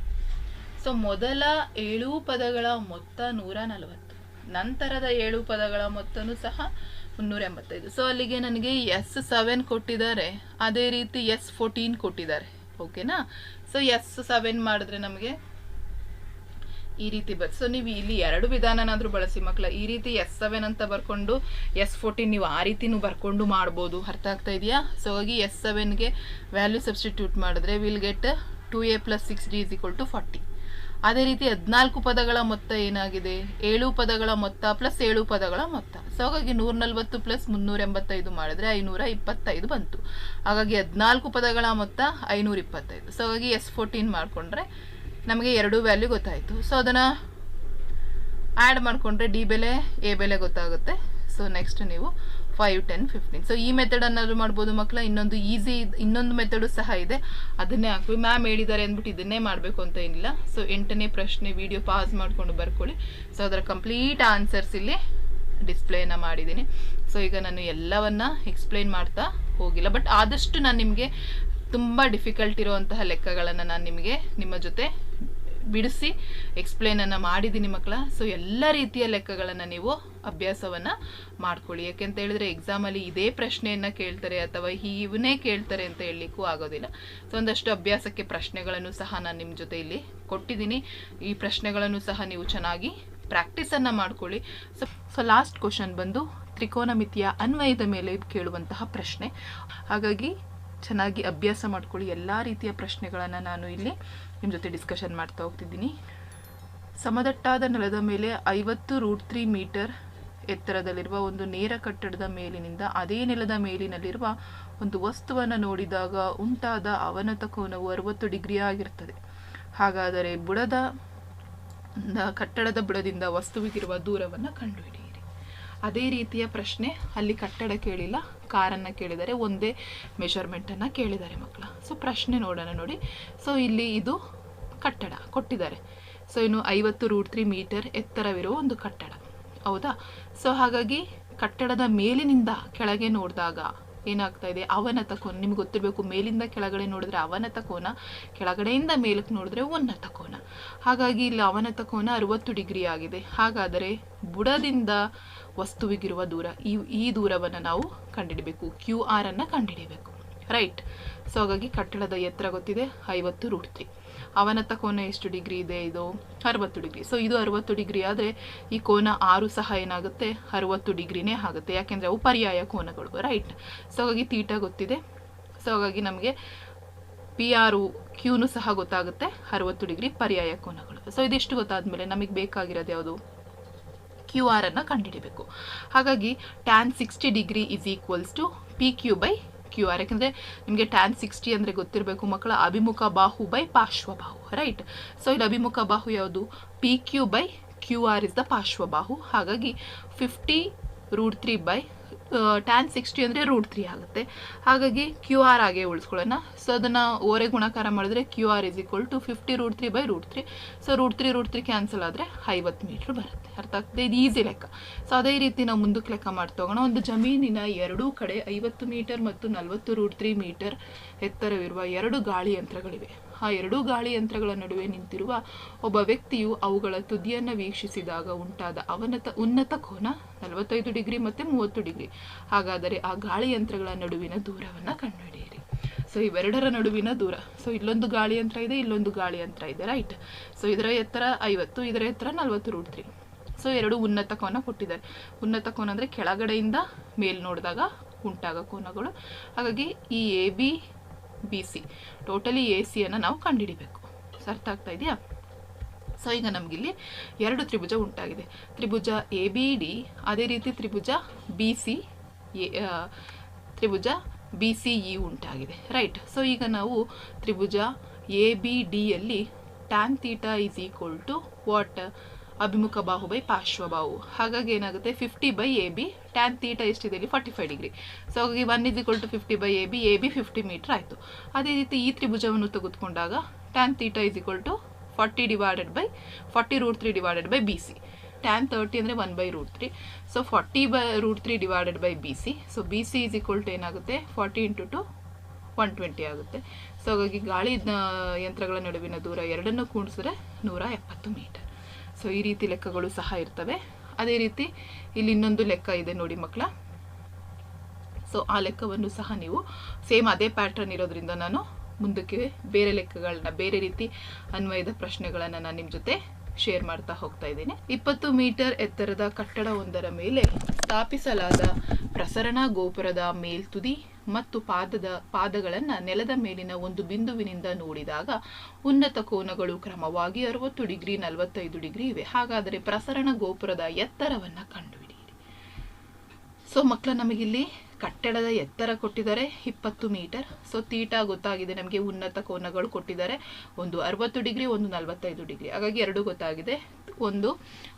A: ಸೊ ಮೊದಲ ಏಳು ಪದಗಳ ಮೊತ್ತ ನೂರ ನಲವತ್ತು. ನಂತರದ ಏಳು ಪದಗಳ ಮೊತ್ತನೂ ಸಹ ಮುನ್ನೂರ ಎಂಬತ್ತೈದು. ಸೊ ಅಲ್ಲಿಗೆ ನನಗೆ ಎಸ್ ಸೆವೆನ್ ಕೊಟ್ಟಿದ್ದಾರೆ. ಅದೇ ರೀತಿ ಎಸ್ ಫೋರ್ಟೀನ್ ಕೊಟ್ಟಿದ್ದಾರೆ. ಓಕೆನಾ ಸೊ ಎಸ್ ಸೆವೆನ್ ಮಾಡಿದ್ರೆ ನಮಗೆ ಈ ರೀತಿ ಬರ್ ಸೊ ನೀವು ಇಲ್ಲಿ ಎರಡು ವಿಧಾನನಾದರೂ ಬಳಸಿ ಮಕ್ಕಳ ಈ ರೀತಿ ಎಸ್ ಸೆವೆನ್ ಅಂತ ಬರ್ಕೊಂಡು ಎಸ್ ಫೋರ್ಟೀನ್ ನೀವು ಆ ರೀತಿನೂ ಬರ್ಕೊಂಡು ಮಾಡ್ಬೋದು. ಅರ್ಥ ಆಗ್ತಾ ಇದೆಯಾ? ಸೊ ಹಾಗಾಗಿ ಎಸ್ ಸೆವೆನ್ಗೆ ವ್ಯಾಲ್ಯೂ ಸಬ್ಸ್ಟಿಟ್ಯೂಟ್ ಮಾಡಿದ್ರೆ will get two A plus six D is equal to forty ಅದೇ ರೀತಿ ಹದಿನಾಲ್ಕು ಪದಗಳ ಮೊತ್ತ ಏನಾಗಿದೆ? ಏಳು ಪದಗಳ ಮೊತ್ತ ಪ್ಲಸ್ ಏಳು ಪದಗಳ ಮೊತ್ತ. ಸೊ ಹಾಗಾಗಿ ನೂರ ನಲ್ವತ್ತು ಪ್ಲಸ್ ಮುನ್ನೂರ ಎಂಬತ್ತೈದು ಮಾಡಿದ್ರೆ ಐನೂರ ಇಪ್ಪತ್ತೈದು ಬಂತು. ಹಾಗಾಗಿ ಹದಿನಾಲ್ಕು ಪದಗಳ ಮೊತ್ತ ಐನೂರ ಇಪ್ಪತ್ತೈದು ಸೊ ಹಾಗಾಗಿ ಎಸ್ ಫೋರ್ಟೀನ್ ಮಾಡಿಕೊಂಡ್ರೆ ನಮಗೆ ಎರಡು ವ್ಯಾಲ್ಯೂ ಗೊತ್ತಾಯಿತು. ಸೊ ಅದನ್ನು ಆ್ಯಡ್ ಮಾಡಿಕೊಂಡ್ರೆ ಡಿ ಬೆಲೆ ಎ ಬೆಲೆ ಗೊತ್ತಾಗುತ್ತೆ. ಸೊ ನೆಕ್ಸ್ಟ್ ನೀವು ಫೈವ್ ಟೆನ್ ಫಿಫ್ಟೀನ್ ಸೊ ಈ ಮೆಥಡ್ ಅನ್ನಾದ್ರು ಮಾಡ್ಬೋದು ಮಕ್ಕಳ ಇನ್ನೊಂದು ಈಸಿ ಇನ್ನೊಂದು ಮೆಥಡು ಸಹ ಇದೆ. ಅದನ್ನೇ ಹಾಕಿ ಮ್ಯಾಮ್ ಹೇಳಿದ್ದಾರೆ ಅಂದ್ಬಿಟ್ಟು ಇದನ್ನೇ ಮಾಡಬೇಕು ಅಂತ ಏನಿಲ್ಲ. ಸೊ ಎಂಟನೇ ಪ್ರಶ್ನೆ ವಿಡಿಯೋ ಪಾಸ್ ಮಾಡಿಕೊಂಡು ಬರ್ಕೊಳ್ಳಿ. ಸೊ ಅದರ ಕಂಪ್ಲೀಟ್ ಆನ್ಸರ್ಸ್ ಇಲ್ಲಿ ಡಿಸ್ಪ್ಲೇನ ಮಾಡಿದ್ದೀನಿ. ಸೊ ಈಗ ನಾನು ಎಲ್ಲವನ್ನ ಎಕ್ಸ್ಪ್ಲೈನ್ ಮಾಡ್ತಾ ಹೋಗಿಲ್ಲ. ಬಟ್ ಆದಷ್ಟು ನಾನು ನಿಮಗೆ ತುಂಬ ಡಿಫಿಕಲ್ಟ್ ಇರುವಂತಹ ಲೆಕ್ಕಗಳನ್ನು ನಾನು ನಿಮಗೆ ನಿಮ್ಮ ಜೊತೆ ಬಿಡಿಸಿ ಎಕ್ಸ್ಪ್ಲೇನನ್ನು ಮಾಡಿದ್ದೀನಿ ಮಕ್ಕಳ ಸೊ ಎಲ್ಲ ರೀತಿಯ ಲೆಕ್ಕಗಳನ್ನು ನೀವು ಅಭ್ಯಾಸವನ್ನು ಮಾಡ್ಕೊಳ್ಳಿ. ಯಾಕೆಂತ ಹೇಳಿದ್ರೆ ಎಕ್ಸಾಮಲ್ಲಿ ಇದೇ ಪ್ರಶ್ನೆಯನ್ನು ಕೇಳ್ತಾರೆ ಅಥವಾ ಇವನ್ನೇ ಕೇಳ್ತಾರೆ ಅಂತ ಹೇಳಲಿಕ್ಕೂ ಆಗೋದಿಲ್ಲ. ಸೊ ಒಂದಷ್ಟು ಅಭ್ಯಾಸಕ್ಕೆ ಪ್ರಶ್ನೆಗಳನ್ನು ಸಹ ನಾನು ನಿಮ್ಮ ಜೊತೆ ಇಲ್ಲಿ ಕೊಟ್ಟಿದ್ದೀನಿ. ಈ ಪ್ರಶ್ನೆಗಳನ್ನು ಸಹ ನೀವು ಚೆನ್ನಾಗಿ ಪ್ರಾಕ್ಟೀಸನ್ನು ಮಾಡ್ಕೊಳ್ಳಿ. ಸೊ ಸೊ ಲಾಸ್ಟ್ ಕ್ವಶನ್ ಬಂದು ತ್ರಿಕೋನಮಿತಿಯ ಅನ್ವಯದ ಮೇಲೆ ಕೇಳುವಂತಹ ಪ್ರಶ್ನೆ. ಹಾಗಾಗಿ ಚೆನ್ನಾಗಿ ಅಭ್ಯಾಸ ಮಾಡ್ಕೊಳ್ಳಿ. ಎಲ್ಲ ರೀತಿಯ ಪ್ರಶ್ನೆಗಳನ್ನು ನಾನು ಇಲ್ಲಿ ನಿಮ್ಮ ಜೊತೆ ಡಿಸ್ಕಷನ್ ಮಾಡ್ತಾ ಹೋಗ್ತಿದ್ದೀನಿ. ಸಮದಟ್ಟಾದ ನೆಲದ ಮೇಲೆ ಐವತ್ತು ರೂಟ್ ತ್ರೀ ಮೀಟರ್ ಎತ್ತರದಲ್ಲಿರುವ ಒಂದು ನೇರ ಕಟ್ಟಡದ ಮೇಲಿನಿಂದ ಅದೇ ನೆಲದ ಮೇಲಿನಲ್ಲಿರುವ ಒಂದು ವಸ್ತುವನ್ನು ನೋಡಿದಾಗ ಉಂಟಾದ ಅವನತ ಕೋನವು ಅರವತ್ತು ಡಿಗ್ರಿ ಆಗಿರ್ತದೆ ಹಾಗಾದರೆ ಬುಡದ ಕಟ್ಟಡದ ಬುಡದಿಂದ ವಸ್ತುವಿಗಿರುವ ದೂರವನ್ನು ಕಂಡುಹಿಡಿಯಿರಿ. ಅದೇ ರೀತಿಯ ಪ್ರಶ್ನೆ ಅಲ್ಲಿ ಕಟ್ಟಡ ಕೇಳಿಲ್ಲ, ಕಾರನ್ನು ಕೇಳಿದ್ದಾರೆ ಒಂದೇ ಮೆಷರ್ಮೆಂಟನ್ನು ಕೇಳಿದ್ದಾರೆ ಮಕ್ಕಳ. ಸೊ ಪ್ರಶ್ನೆ ನೋಡೋಣ ನೋಡಿ. ಸೊ ಇಲ್ಲಿ ಇದು ಕಟ್ಟಡ ಕೊಟ್ಟಿದ್ದಾರೆ. ಸೊ ಇನ್ನು ಐವತ್ತು ರೂಟ್ ತ್ರೀ ಮೀಟರ್ ಎತ್ತರವಿರುವ ಒಂದು ಕಟ್ಟಡ. ಹೌದಾ? ಸೊ ಹಾಗಾಗಿ ಕಟ್ಟಡದ ಮೇಲಿನಿಂದ ಕೆಳಗೆ ನೋಡಿದಾಗ ಏನಾಗ್ತಾ ಇದೆ? ಅವನತ ಕೋನ, ನಿಮ್ಗೆ ಗೊತ್ತಿರಬೇಕು, ಮೇಲಿಂದ ಕೆಳಗಡೆ ನೋಡಿದ್ರೆ ಅವನತ ಕೋನ, ಕೆಳಗಡೆಯಿಂದ ಮೇಲಕ್ಕೆ ನೋಡಿದ್ರೆ ಉನ್ನತ ಕೋನ. ಹಾಗಾಗಿ ಇಲ್ಲಿ ಅವನತ ಕೋನ ಅರುವತ್ತು ಡಿಗ್ರಿ ಆಗಿದೆ. ಹಾಗಾದರೆ ಬುಡದಿಂದ ವಸ್ತುವಿಗಿರುವ ದೂರ, ಈ ಈ ದೂರವನ್ನು ನಾವು ಕಂಡುಹಿಡಬೇಕು ಕ್ಯೂ ಆರ್ ಅನ್ನು ರೈಟ್. ಸೊ, ಹಾಗಾಗಿ ಕಟ್ಟಡದ ಎತ್ತರ ಗೊತ್ತಿದೆ? ಐವತ್ತು ರೂಟ್ ತ್ರೀ. ಅವನತ ಕೋನ ಎಷ್ಟು ಡಿಗ್ರಿ ಇದೆ? ಇದು ಅರವತ್ತು ಡಿಗ್ರಿ. ಸೊ ಇದು ಅರವತ್ತು ಡಿಗ್ರಿ ಆದರೆ ಈ ಕೋನ ಆರು ಸಹ ಏನಾಗುತ್ತೆ? ಅರವತ್ತು ಡಿಗ್ರಿನೇ ಆಗುತ್ತೆ. ಯಾಕೆಂದರೆ ಅವು ಪರ್ಯಾಯ ಕೋನಗಳು ರೈಟ್ ಸೊ ಹಾಗಾಗಿ ತೀಟ ಗೊತ್ತಿದೆ. ಸೊ ಹಾಗಾಗಿ ನಮಗೆ ಪಿ ಆರು ಕ್ಯೂನು ಸಹ ಗೊತ್ತಾಗುತ್ತೆ. ಅರವತ್ತು ಡಿಗ್ರಿ ಪರ್ಯಾಯ ಕೋನಗಳು. ಸೊ ಇದಿಷ್ಟು ಗೊತ್ತಾದಮೇಲೆ ನಮಗೆ ಬೇಕಾಗಿರೋದು ಯಾವುದು? ಕ್ಯೂ ಆರನ್ನು ಕಂಡುಹಿಡಿಬೇಕು. ಹಾಗಾಗಿ tan sixty degree is equals to P Q by Q R ಯಾಕಂದರೆ ನಿಮಗೆ ಟ್ಯಾನ್ ಸಿಕ್ಸ್ಟಿ ಅಂದರೆ ಗೊತ್ತಿರಬೇಕು ಮಕ್ಕಳ ಅಭಿಮುಖ ಬಾಹು ಬೈ ಪಾರ್ಶ್ವಬಾಹು ರೈಟ್ ಸೊ ಇಲ್ಲಿ ಅಭಿಮುಖ ಬಾಹು ಯಾವುದು? P Q by Q R is the ಪಾರ್ಶ್ವಬಾಹು ಹಾಗಾಗಿ fifty root three by tan sixty ಅಂದರೆ ರೂಟ್ ತ್ರೀ ಆಗುತ್ತೆ. ಹಾಗಾಗಿ ಕ್ಯೂ ಆರ್ ಆಗೇ ಉಳಿಸ್ಕೊಳ್ಳೋಣ. ಸೊ ಅದನ್ನು ಓರೆ ಗುಣಾಕಾರ ಮಾಡಿದ್ರೆ Q R is equal to fifty root three by root three so root three root three cancel ಆದರೆ ಐವತ್ತು ಮೀಟ್ರ್ ಬರುತ್ತೆ. ಅರ್ಥ ಆಗ್ತದೆ ಇದು? ಈಸಿ ಲೆಕ್ಕ. ಸೊ ಅದೇ ರೀತಿ ನಾವು ಮುಂದಕ್ಕೆ ಲೆಕ್ಕ ಮಾಡ್ತಾ ಹೋಗೋಣ. ಒಂದು ಜಮೀನಿನ ಎರಡೂ ಕಡೆ ಐವತ್ತು ಮೀಟರ್ ಮತ್ತು ನಲವತ್ತು ರೂಟ್ ತ್ರೀ ಮೀಟರ್ ಎತ್ತರವಿರುವ ಎರಡು ಗಾಳಿ ಯಂತ್ರಗಳಿವೆ ಆ ಎರಡೂ ಗಾಳಿ ಯಂತ್ರಗಳ ನಡುವೆ ನಿಂತಿರುವ ಒಬ್ಬ ವ್ಯಕ್ತಿಯು ಅವುಗಳ ತುದಿಯನ್ನು ವೀಕ್ಷಿಸಿದಾಗ ಉಂಟಾದ ಅವನತ ಉನ್ನತ ಕೋನ ನಲವತ್ತೈದು ಡಿಗ್ರಿ ಮತ್ತು ಮೂವತ್ತು ಡಿಗ್ರಿ. ಹಾಗಾದರೆ ಆ ಗಾಳಿ ಯಂತ್ರಗಳ ನಡುವಿನ ದೂರವನ್ನು ಕಂಡುಹಿಡಿಯಿರಿ. ಸೊ ಇವೆರಡರ ನಡುವಿನ ದೂರ. ಸೊ ಇಲ್ಲೊಂದು ಗಾಳಿ ಯಂತ್ರ ಇದೆ, ಇಲ್ಲೊಂದು ಗಾಳಿ ಯಂತ್ರ ಇದೆ ರೈಟ್ ಸೊ ಇದರ ಎತ್ತರ ಐವತ್ತು, ಇದರ ಎತ್ತರ ನಲವತ್ತು ರೂಟ್ ತ್ರೀ ಸೊ ಎರಡು ಉನ್ನತ ಕೋನ ಕೊಟ್ಟಿದ್ದಾರೆ. ಉನ್ನತ ಕೋನ ಅಂದರೆ ಕೆಳಗಡೆಯಿಂದ ಮೇಲ್ ನೋಡಿದಾಗ ಉಂಟಾಗ ಕೋನಗಳು. ಹಾಗಾಗಿ ಈ A B B C totally A ಸಿಯನ್ನು ನಾವು ಕಂಡುಹಿಡಿಬೇಕು ಅರ್ಥ ಆಗ್ತಾ ಇದೆಯಾ? ಸೊ ಈಗ ನಮಗಿಲ್ಲಿ ಎರಡು ತ್ರಿಭುಜ ಉಂಟಾಗಿದೆ. ತ್ರಿಭುಜ ಎ ಬಿ ಡಿ ಅದೇ ರೀತಿ ತ್ರಿಭುಜ ಬಿ ಸಿ ಎ ತ್ರಿಭುಜ ಬಿ ಸಿ ಇ ಉಂಟಾಗಿದೆ. ರೈಟ್ ಸೊ ಈಗ ನಾವು ತ್ರಿಭುಜ A B ಡಿಯಲ್ಲಿ tan theta is equal to what ಅಭಿಮುಖ ಬಾಹು ಬೈ ಪಾರ್ಶ್ವ ಬಾಹು. ಹಾಗಾಗಿ ಏನಾಗುತ್ತೆ? Fifty by A B tan theta ಎಷ್ಟಿದೆ ಇಲ್ಲಿ ಫಾರ್ಟಿ ಫೈವ್ ಡಿಗ್ರಿ ಸೊ ಹಾಗಾಗಿ one is equal to fifty by A B A B fifty metre ಆಯಿತು. ಅದೇ ರೀತಿ ಈ ತ್ರಿಭುಜವನ್ನು ತೆಗೆದುಕೊಂಡಾಗ tan theta is equal to forty divided by forty root three divided by B C tan thirty ಅಂದರೆ one by root three so forty by root three divided by B C so B C is equal to ಏನಾಗುತ್ತೆ? Forty into two one twenty ಆಗುತ್ತೆ. So ಹಾಗಾಗಿ ಗಾಳಿ ಯಂತ್ರಗಳ ನಡುವಿನ ದೂರ ಎರಡನ್ನು ಕೂಡಿಸಿದ್ರೆ ನೂರ ಎಪ್ಪತ್ತು ಮೀಟರ್ ಸೊ ಈ ರೀತಿ ಲೆಕ್ಕಗಳು ಸಹ ಇರ್ತವೆ. ಅದೇ ರೀತಿ ಇಲ್ಲಿ ಇನ್ನೊಂದು ಲೆಕ್ಕ ಇದೆ ನೋಡಿ ಮಕ್ಕಳ. ಸೊ ಆ ಲೆಕ್ಕವನ್ನು ಸಹ ನೀವು ಸೇಮ್ ಅದೇ ಪ್ಯಾಟ್ರನ್ ಇರೋದ್ರಿಂದ ನಾನು ಮುಂದಕ್ಕೆ ಬೇರೆ ಲೆಕ್ಕಗಳನ್ನ, ಬೇರೆ ರೀತಿ ಅನ್ವಯದ ಪ್ರಶ್ನೆಗಳನ್ನು ನಾನು ನಿಮ್ಮ ಜೊತೆ ಶೇರ್ ಮಾಡ್ತಾ ಹೋಗ್ತಾ ಇದ್ದೀನಿ. ಇಪ್ಪತ್ತು ಮೀಟರ್ ಎತ್ತರದ ಕಟ್ಟಡವೊಂದರ ಮೇಲೆ ಸ್ಥಾಪಿಸಲಾದ ಪ್ರಸರಣ ಗೋಪುರದ ಮೇಲ್ತುದಿ ಮತ್ತು ಪಾದದ ಪಾದಗಳನ್ನು ನೆಲದ ಮೇಲಿನ ಒಂದು ಬಿಂದುವಿನಿಂದ ನೋಡಿದಾಗ ಉನ್ನತ ಕೋನಗಳು ಕ್ರಮವಾಗಿ ಅರವತ್ತು ಡಿಗ್ರಿ, ನಲವತ್ತೈದು ಡಿಗ್ರಿ ಇವೆ. ಹಾಗಾದರೆ ಪ್ರಸರಣ ಗೋಪುರದ ಎತ್ತರವನ್ನು ಕಂಡುಹಿಡಿಯಿರಿ. ಸೊ ಮಕ್ಕಳ ನಮಗಿಲ್ಲಿ ಕಟ್ಟಡದ ಎತ್ತರ ಕೊಟ್ಟಿದ್ದಾರೆ. ಇಪ್ಪತ್ತು ಮೀಟರ್. ಸೊ ತೀಟಾ ಗೊತ್ತಾಗಿದೆ ನಮಗೆ. ಉನ್ನತ ಕೋನಗಳು ಕೊಟ್ಟಿದ್ದಾರೆ. ಒಂದು ಅರವತ್ತು ಡಿಗ್ರಿ, ಒಂದು ನಲವತ್ತೈದು ಡಿಗ್ರಿ. ಹಾಗಾಗಿ ಎರಡು ಗೊತ್ತಾಗಿದೆ. ಒಂದು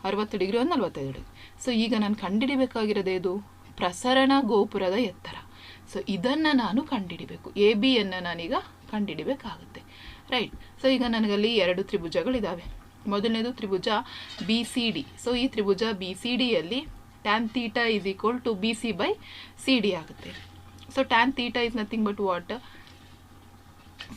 A: ಅರವತ್ತು ಡಿಗ್ರಿ, ಒಂದು ನಲವತ್ತೈದು ಡಿಗ್ರಿ. ಸೊ ಈಗ ನಾನು ಕಂಡಿಡಿಬೇಕಾಗಿರೋದೇ ಇದು ಪ್ರಸರಣ ಗೋಪುರದ ಎತ್ತರ. ಸೊ ಇದನ್ನು ನಾನು ಕಂಡುಹಿಡಿಬೇಕು ಎ ಬಿಯನ್ನು ನಾನೀಗ ಕಂಡುಹಿಡಿಬೇಕಾಗುತ್ತೆ ರೈಟ್ ಸೊ ಈಗ ನನಗಲ್ಲಿ ಎರಡು ತ್ರಿಭುಜಗಳಿದ್ದಾವೆ ಮೊದಲನೇದು ತ್ರಿಭುಜ ಬಿ ಸಿ ಡಿ ಸೊ ಈ ತ್ರಿಭುಜ B C ಡಿಯಲ್ಲಿ tan theta is equal to B C by C D ಆಗುತ್ತೆ. So tan theta is nothing but what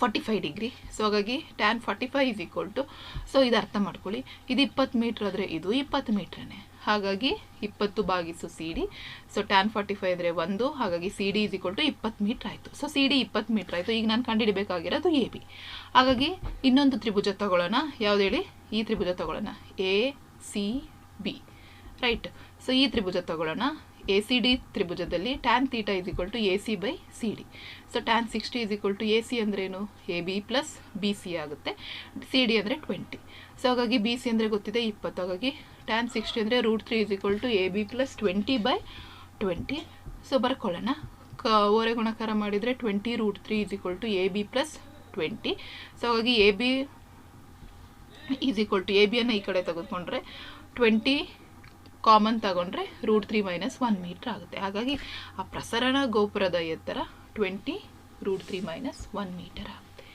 A: forty five degree so ಹಾಗಾಗಿ tan forty five is equal to so ಇದು ಅರ್ಥ ಮಾಡ್ಕೊಳ್ಳಿ. ಇದು ಇಪ್ಪತ್ತು metre ಆದರೆ ಇದು ಇಪ್ಪತ್ತು ಮೀಟ್ರನೇ ಹಾಗಾಗಿ ಇಪ್ಪತ್ತು ಬಾಗಿಸು C D so tan forty five ಅಂದರೆ ಒಂದು, ಹಾಗಾಗಿ C D is equal to ಇಪ್ಪತ್ತು ಮೀಟ್ರ್ ಆಯಿತು. ಸೊ ಸಿ ಡಿ ಇಪ್ಪತ್ತು ಮೀಟ್ರ್ ಆಯಿತು. ಈಗ ನಾನು ಕಂಡುಹಿಡಬೇಕಾಗಿರೋದು ಎ ಬಿ ಹಾಗಾಗಿ ಇನ್ನೊಂದು ತ್ರಿಭುಜ ತಗೊಳ್ಳೋಣ. ಯಾವ್ದು ಹೇಳಿ? ಈ ತ್ರಿಭುಜ ತಗೊಳ್ಳೋಣ. A C B right so ಈ ತ್ರಿಭುಜ ತಗೊಳ್ಳೋಣ. A C D ತ್ರಿಭುಜದಲ್ಲಿ tan theta is equal to A C by C D so tan sixty is equal to A C ಅಂದ್ರೇನು A B plus B C ಆಗುತ್ತೆ. C D ಅಂದರೆ twenty so ಹಾಗಾಗಿ B C ಅಂದರೆ ಗೊತ್ತಿದೆ? ಇಪ್ಪತ್ತು. ಹಾಗಾಗಿ tan sixty ಅಂದರೆ root three is equal to A B plus twenty by twenty so ಬರ್ಕೊಳ್ಳೋಣ. ಕ, ಓರೆ ಗುಣಕಾರ ಮಾಡಿದರೆ twenty root three is equal to A B plus twenty so ಹಾಗಾಗಿ A B is equal to A ಬಿಯನ್ನು ಈ ಕಡೆ ತೆಗೆದುಕೊಂಡ್ರೆ twenty common ತಗೊಂಡ್ರೆ root three minus one metre ಆಗುತ್ತೆ. ಹಾಗಾಗಿ ಆ ಪ್ರಸರಣ ಗೋಪುರದ ಎತ್ತರ twenty root three minus one metre ಆಗುತ್ತೆ.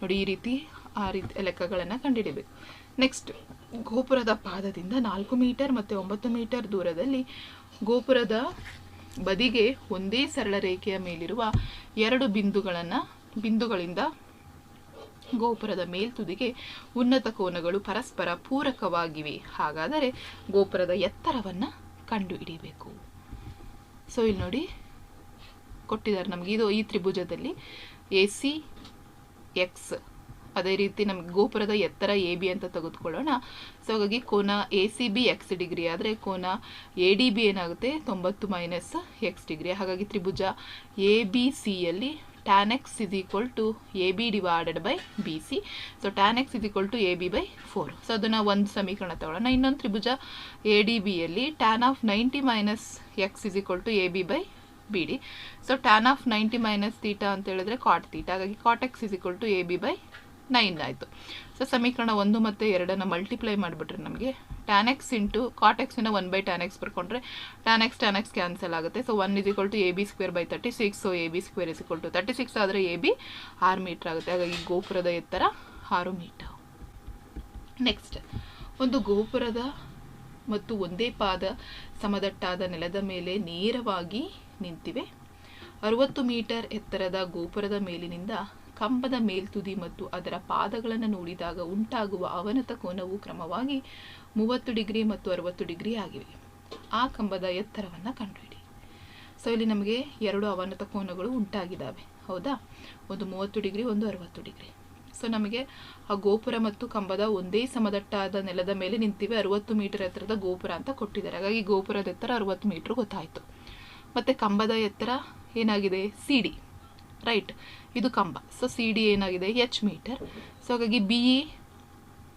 A: ನೋಡಿ ಈ ರೀತಿ ಆ ರೀತಿ ಲೆಕ್ಕಗಳನ್ನು ಕಂಡುಹಿಡಿಬೇಕು ನೆಕ್ಸ್ಟ್ ಗೋಪುರದ ಪಾದದಿಂದ ನಾಲ್ಕು ಮೀಟರ್ ಮತ್ತು ಒಂಬತ್ತು ಮೀಟರ್ ದೂರದಲ್ಲಿ ಗೋಪುರದ ಬದಿಗೆ ಒಂದೇ ಸರಳ ರೇಖೆಯ ಮೇಲಿರುವ ಎರಡು ಬಿಂದುಗಳನ್ನು, ಬಿಂದುಗಳಿಂದ ಗೋಪುರದ ಮೇಲ್ತುದಿಗೆ ಉನ್ನತ ಕೋನಗಳು ಪರಸ್ಪರ ಪೂರಕವಾಗಿವೆ. ಹಾಗಾದರೆ ಗೋಪುರದ ಎತ್ತರವನ್ನು ಕಂಡುಹಿಡಿಯಬೇಕು. ಸೊ ಇಲ್ಲಿ ನೋಡಿ, ಕೊಟ್ಟಿದ್ದಾರೆ ನಮಗೆ. ಇದು ಈ ತ್ರಿಭುಜದಲ್ಲಿ ಎ ಸಿ, ಎಕ್ಸ್ ಅದೇ ರೀತಿ ನಮಗೆ ಗೋಪುರದ ಎತ್ತರ ಎ ಬಿ ಅಂತ ತೆಗೆದುಕೊಳ್ಳೋಣ. ಸೊ ಹಾಗಾಗಿ ಕೋನ A C B X degree ಆದರೆ ಕೋನ ಎ ಡಿ ಬಿ ಏನಾಗುತ್ತೆ? ತೊಂಬತ್ತು ಮೈನಸ್ ಎಕ್ಸ್ ಡಿಗ್ರಿ ಹಾಗಾಗಿ ತ್ರಿಭುಜ ಎ ಬಿ ಸಿಯಲ್ಲಿ tan X is equal to A B divided by B C so tan X is equal to A B by four so ಅದನ್ನು ಒಂದು ಸಮೀಕರಣ ತಗೊಳ್ಳೋಣ. ಇನ್ನೊಂದು ತ್ರಿಭುಜ A D ಬಿಯಲ್ಲಿ tan of ninety minus X is equal to A B by B D so tan of ninety minus theta ಅಂತ ಹೇಳಿದ್ರೆ cot theta ಹಾಗಾಗಿ cot X is equal to A B by nine ಆಯಿತು. So ಸಮೀಕರಣ ಒಂದು ಮತ್ತು ಎರಡನ್ನು multiply ಮಾಡಿಬಿಟ್ರೆ ನಮಗೆ ಟ್ಯಾನ್ ಎಕ್ಸ್ ಇಂಟು ಕಾಟ್ ಎಕ್ಸಿನ one by tan X ಬರ್ಕೊಂಡ್ರೆ tan X tan X cancel ಆಗುತ್ತೆ. So one is equal to A B square by thirty six so A B square is equal to thirty six ಆದರೆ A B ಆರು metre ಆಗುತ್ತೆ. ಹಾಗಾಗಿ ಗೋಪುರದ ಎತ್ತರ ಆರು metre next ಒಂದು ಗೋಪುರದ ಮತ್ತು ಒಂದೇ ಪಾದ ಸಮದಟ್ಟಾದ ನೆಲದ ಮೇಲೆ ನೇರವಾಗಿ ನಿಂತಿವೆ. ಅರುವತ್ತು ಮೀಟರ್ ಎತ್ತರದ ಗೋಪುರದ ಮೇಲಿನಿಂದ ಕಂಬದ ಮೇಲ್ತುದಿ ಮತ್ತು ಅದರ ಪಾದಗಳನ್ನು ನೋಡಿದಾಗ ಉಂಟಾಗುವ ಅವನತ ಕೋನವು ಕ್ರಮವಾಗಿ ಮೂವತ್ತು ಡಿಗ್ರಿ ಮತ್ತು ಅರವತ್ತು ಡಿಗ್ರಿ ಆಗಿವೆ. ಆ ಕಂಬದ ಎತ್ತರವನ್ನು ಕಂಡುಹಿಡಿ. ಸೊ ಇಲ್ಲಿ ನಮಗೆ ಎರಡು ಅವನತ ಕೋನಗಳು ಉಂಟಾಗಿದ್ದಾವೆ. ಹೌದಾ? ಒಂದು ಮೂವತ್ತು ಡಿಗ್ರಿ, ಒಂದು ಅರವತ್ತು ಡಿಗ್ರಿ. ಸೊ, ನಮಗೆ ಆ ಗೋಪುರ ಮತ್ತು ಕಂಬದ ಒಂದೇ ಸಮದಟ್ಟಾದ ನೆಲದ ಮೇಲೆ ನಿಂತಿವೆ. ಅರವತ್ತು ಮೀಟರ್ ಎತ್ತರದ ಗೋಪುರ ಅಂತ ಕೊಟ್ಟಿದ್ದಾರೆ. ಹಾಗಾಗಿ ಗೋಪುರದ ಎತ್ತರ ಅರವತ್ತು ಮೀಟ್ರ್ ಗೊತ್ತಾಯಿತು. ಮತ್ತು ಕಂಬದ ಎತ್ತರ ಏನಾಗಿದೆ? C D. ರೈಟ್. ಇದು ಕಂಬ. ಸೊ ಸಿ ಡಿ ಏನಾಗಿದೆ? ಎಚ್ ಮೀಟರ್ ಸೊ ಹಾಗಾಗಿ B E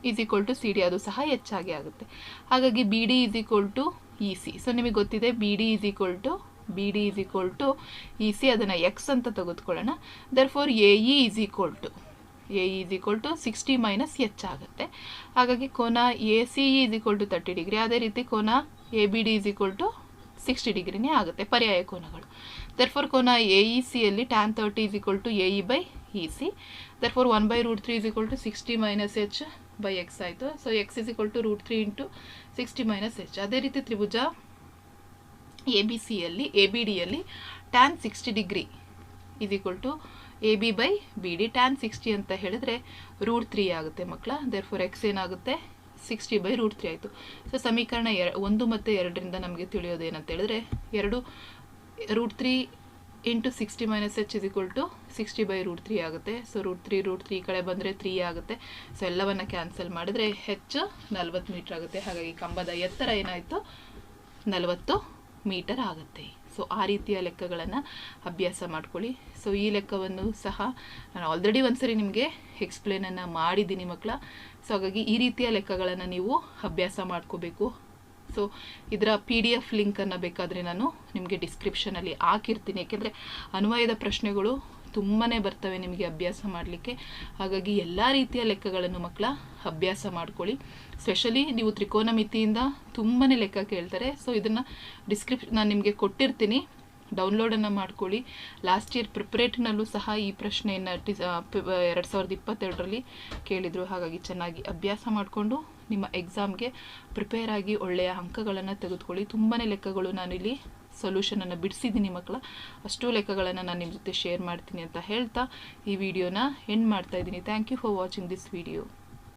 A: is equal to C D ಅದು ಸಹ ಹೆಚ್ಚಾಗಿ ಆಗುತ್ತೆ. ಹಾಗಾಗಿ B D is equal to E C so ನಿಮಗೆ ಗೊತ್ತಿದೆ B D is equal to B D is equal to E C ಅದನ್ನು ಎಕ್ಸ್ ಅಂತ ತೆಗೆದುಕೊಳ್ಳೋಣ. Therefore A E is equal to A is equal to sixty minus H ಆಗುತ್ತೆ. ಹಾಗಾಗಿ ಕೋನ A C is equal to thirty degree. ಅದೇ ರೀತಿ ಕೋನ A B D is equal to sixty ಡಿಗ್ರಿನೇ ಆಗುತ್ತೆ. ಪರ್ಯಾಯ ಕೋನಗಳು. ದರ್ಫೋರ್ ಕೋನ ಎ ಇ ಸಿಯಲ್ಲಿ tan thirty is equal to A E by E C therefore one by root three is equal to sixty minus H by X ಆಯಿತು. So X is equal to root three into sixty minus H ಅದೇ ರೀತಿ ತ್ರಿಭುಜ A A B ಡಿಯಲ್ಲಿ tan sixty degree is equal to A B by B D tan sixty ಅಂತ ಹೇಳಿದ್ರೆ root three ಆಗುತ್ತೆ ಮಕ್ಕಳ. Therefore X ಏನಾಗುತ್ತೆ? Sixty by root three ಆಯಿತು. So ಸಮೀಕರಣ ಎರ ಒಂದು ಮತ್ತು ಎರಡರಿಂದ ನಮಗೆ ತಿಳಿಯೋದೇನಂತ ಹೇಳಿದ್ರೆ, ಎರಡು root three into sixty minus H is to sixty by root three ಆಗುತ್ತೆ. So root three root three ಕಡೆ ಬಂದರೆ ತ್ರೀ ಆಗುತ್ತೆ. ಸೊ ಎಲ್ಲವನ್ನು ಕ್ಯಾನ್ಸಲ್ ಮಾಡಿದರೆ ಹೆಚ್ಚು ನಲ್ವತ್ತು ಮೀಟ್ರ್ ಆಗುತ್ತೆ. ಹಾಗಾಗಿ ಕಂಬದ ಎತ್ತರ ಏನಾಯಿತು? ನಲವತ್ತು ಮೀಟರ್ ಆಗುತ್ತೆ. ಸೊ ಆ ರೀತಿಯ ಲೆಕ್ಕಗಳನ್ನು ಅಭ್ಯಾಸ ಮಾಡ್ಕೊಳ್ಳಿ. ಸೊ ಈ ಲೆಕ್ಕವನ್ನು ಸಹ ನಾನು ಆಲ್ರೆಡಿ ಒಂದ್ಸರಿ ನಿಮಗೆ ಎಕ್ಸ್ಪ್ಲೇನನ್ನು ಮಾಡಿದ್ದೀನಿ ಮಕ್ಕಳ. ಸೊ ಹಾಗಾಗಿ ಈ ರೀತಿಯ ಲೆಕ್ಕಗಳನ್ನು ನೀವು ಅಭ್ಯಾಸ ಮಾಡ್ಕೋಬೇಕು. ಸೊ ಇದರ ಪಿ ಡಿ ಎಫ್ ಲಿಂಕನ್ನು ಬೇಕಾದರೆ ನಾನು ನಿಮಗೆ ಡಿಸ್ಕ್ರಿಪ್ಷನಲ್ಲಿ ಹಾಕಿರ್ತೀನಿ. ಯಾಕೆಂದರೆ ಅನ್ವಯದ ಪ್ರಶ್ನೆಗಳು ತುಂಬಾ ಬರ್ತವೆ ನಿಮಗೆ ಅಭ್ಯಾಸ ಮಾಡಲಿಕ್ಕೆ. ಹಾಗಾಗಿ ಎಲ್ಲ ರೀತಿಯ ಲೆಕ್ಕಗಳನ್ನು ಮಕ್ಕಳ ಅಭ್ಯಾಸ ಮಾಡ್ಕೊಳ್ಳಿ. ಸ್ಪೆಷಲಿ ನೀವು ತ್ರಿಕೋನಮಿತಿಯಿಂದ ತುಂಬಾ ಲೆಕ್ಕ ಕೇಳ್ತಾರೆ. ಸೊ ಇದನ್ನು ಡಿಸ್ಕ್ರಿಪ್ ನಾನು ನಿಮಗೆ ಕೊಟ್ಟಿರ್ತೀನಿ. ಡೌನ್ಲೋಡನ್ನು ಮಾಡ್ಕೊಳ್ಳಿ. ಲಾಸ್ಟ್ ಇಯರ್ ಪ್ರಿಪ್ರೇಟ್ನಲ್ಲೂ ಸಹ ಈ ಪ್ರಶ್ನೆಯನ್ನು ಎರಡು ಸಾವಿರದ ಇಪ್ಪತ್ತೆರಡರಲ್ಲಿ ಕೇಳಿದರು. ಹಾಗಾಗಿ ಚೆನ್ನಾಗಿ ಅಭ್ಯಾಸ ಮಾಡಿಕೊಂಡು ನಿಮ್ಮ ಎಕ್ಸಾಮ್ಗೆ ಪ್ರಿಪೇರ್ ಆಗಿ ಒಳ್ಳೆಯ ಅಂಕಗಳನ್ನು ತೆಗೆದುಕೊಳ್ಳಿ. ತುಂಬಾ ಲೆಕ್ಕಗಳು ನಾನಿಲ್ಲಿ ಸೊಲ್ಯೂಷನನ್ನು ಬಿಡಿಸಿದ್ದೀನಿ ಮಕ್ಕಳ. ಅಷ್ಟು ಲೆಕ್ಕಗಳನ್ನು ನಾನು ನಿಮ್ಮ ಜೊತೆ ಶೇರ್ ಮಾಡ್ತೀನಿ ಅಂತ ಹೇಳ್ತಾ ಈ ವಿಡಿಯೋನ ಎಂಡ್ ಮಾಡ್ತಾ ಇದ್ದೀನಿ. Thank you for watching this video